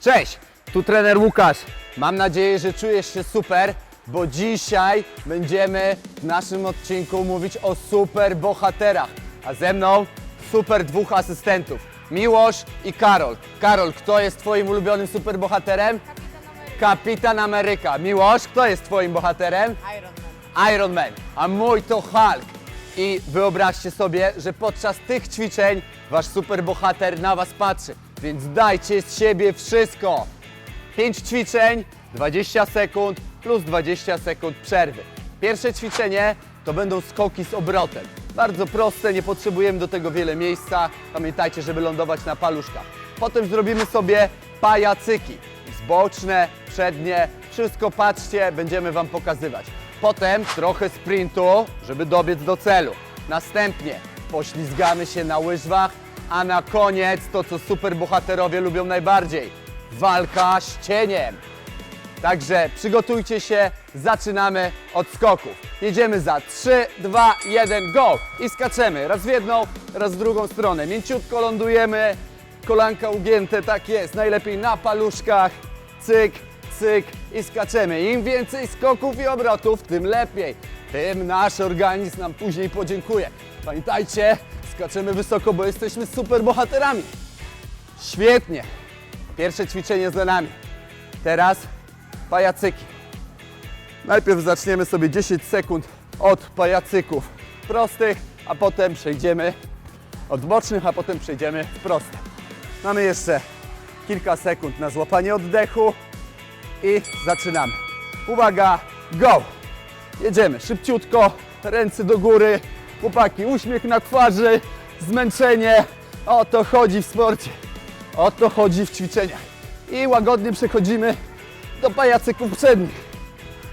Cześć, tu trener Łukasz. Mam nadzieję, że czujesz się super, bo dzisiaj będziemy w naszym odcinku mówić o super bohaterach. A ze mną super dwóch asystentów, Miłosz i Karol. Karol, kto jest twoim ulubionym super bohaterem? Kapitan Ameryka. Miłosz, kto jest twoim bohaterem? Iron Man. Iron Man, a mój to Hulk. I wyobraźcie sobie, że podczas tych ćwiczeń wasz superbohater na was patrzy. Więc dajcie z siebie wszystko. 5 ćwiczeń, 20 sekund plus 20 sekund przerwy. Pierwsze ćwiczenie to będą skoki z obrotem. Bardzo proste, nie potrzebujemy do tego wiele miejsca. Pamiętajcie, żeby lądować na paluszkach. Potem zrobimy sobie pajacyki. Zboczne, przednie, wszystko patrzcie, będziemy Wam pokazywać. Potem trochę sprintu, żeby dobiec do celu. Następnie poślizgamy się na łyżwach, a na koniec to, co superbohaterowie lubią najbardziej. Walka z cieniem. Także przygotujcie się, zaczynamy od skoków. Jedziemy za 3, 2, 1, go! I skaczemy raz w jedną, raz w drugą stronę. Mięciutko lądujemy, kolanka ugięte, tak jest. Najlepiej na paluszkach, cyk, cyk i skaczemy. Im więcej skoków i obrotów, tym lepiej. Tym nasz organizm nam później podziękuje. Pamiętajcie, skaczemy wysoko, bo jesteśmy super bohaterami. Świetnie. Pierwsze ćwiczenie za nami. Teraz pajacyki. Najpierw zaczniemy sobie 10 sekund od pajacyków prostych, a potem przejdziemy od bocznych, a potem przejdziemy w proste. Mamy jeszcze kilka sekund na złapanie oddechu i zaczynamy. Uwaga, go! Jedziemy szybciutko, ręce do góry, chłopaki, uśmiech na twarzy, zmęczenie. O to chodzi w sporcie. O to chodzi w ćwiczeniach. I łagodnie przechodzimy do pajacyków przednich.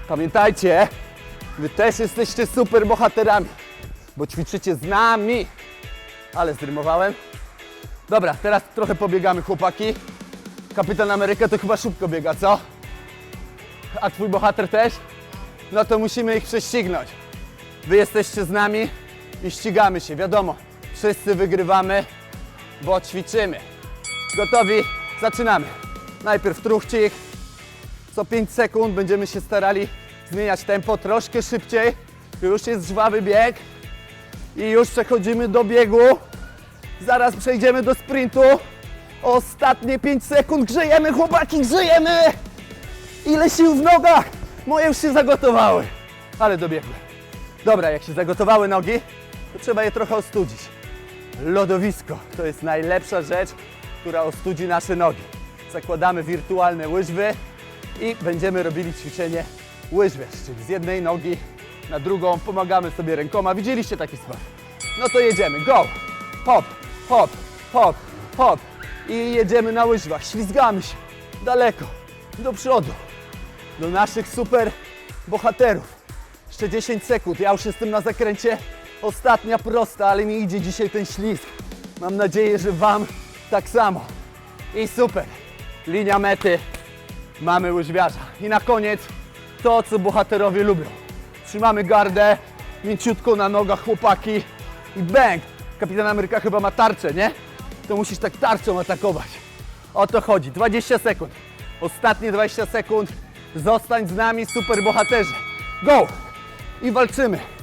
Pamiętajcie, wy też jesteście super bohaterami, bo ćwiczycie z nami. Ale zrymowałem. Dobra, teraz trochę pobiegamy, chłopaki. Kapitan Ameryka to chyba szybko biega, co? A twój bohater też? No to musimy ich prześcignąć. Wy jesteście z nami i ścigamy się, wiadomo. Wszyscy wygrywamy, bo ćwiczymy. Gotowi? Zaczynamy. Najpierw truchcik. Co 5 sekund będziemy się starali zmieniać tempo troszkę szybciej. Już jest żwawy bieg. I już przechodzimy do biegu. Zaraz przejdziemy do sprintu. Ostatnie 5 sekund. Grzejemy, chłopaki, grzejemy! Ile sił w nogach! Moje już się zagotowały. Ale dobiegły. Dobra, jak się zagotowały nogi, to trzeba je trochę ostudzić. Lodowisko to jest najlepsza rzecz, która ostudzi nasze nogi. Zakładamy wirtualne łyżwy i będziemy robili ćwiczenie łyżwiarz, czyli z jednej nogi na drugą, pomagamy sobie rękoma. Widzieliście taki sport? No to jedziemy, go! Hop, hop, hop, hop i jedziemy na łyżwach, ślizgamy się daleko, do przodu, do naszych super bohaterów. Jeszcze 10 sekund, ja już jestem na zakręcie. Ostatnia prosta, ale mi idzie dzisiaj ten ślizg. Mam nadzieję, że Wam tak samo. I super. Linia mety. Mamy łyżwiarza. I na koniec to, co bohaterowie lubią. Trzymamy gardę, mięciutko na nogach chłopaki i bang. Kapitan Ameryka chyba ma tarczę, nie? To musisz tak tarczą atakować. O to chodzi. 20 sekund. Ostatnie 20 sekund. Zostań z nami, super bohaterze. Go! I walczymy.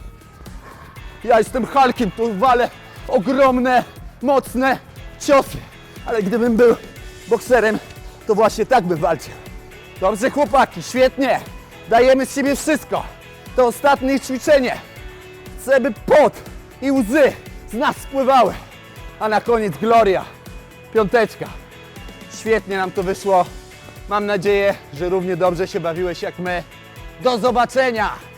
Ja jestem Hulkiem, tu walę ogromne, mocne ciosy. Ale gdybym był bokserem, to właśnie tak bym walczył. Dobrze chłopaki, świetnie. Dajemy z siebie wszystko. To ostatnie ćwiczenie. Chcę, by pot i łzy z nas spływały. A na koniec gloria. Piąteczka. Świetnie nam to wyszło. Mam nadzieję, że równie dobrze się bawiłeś jak my. Do zobaczenia!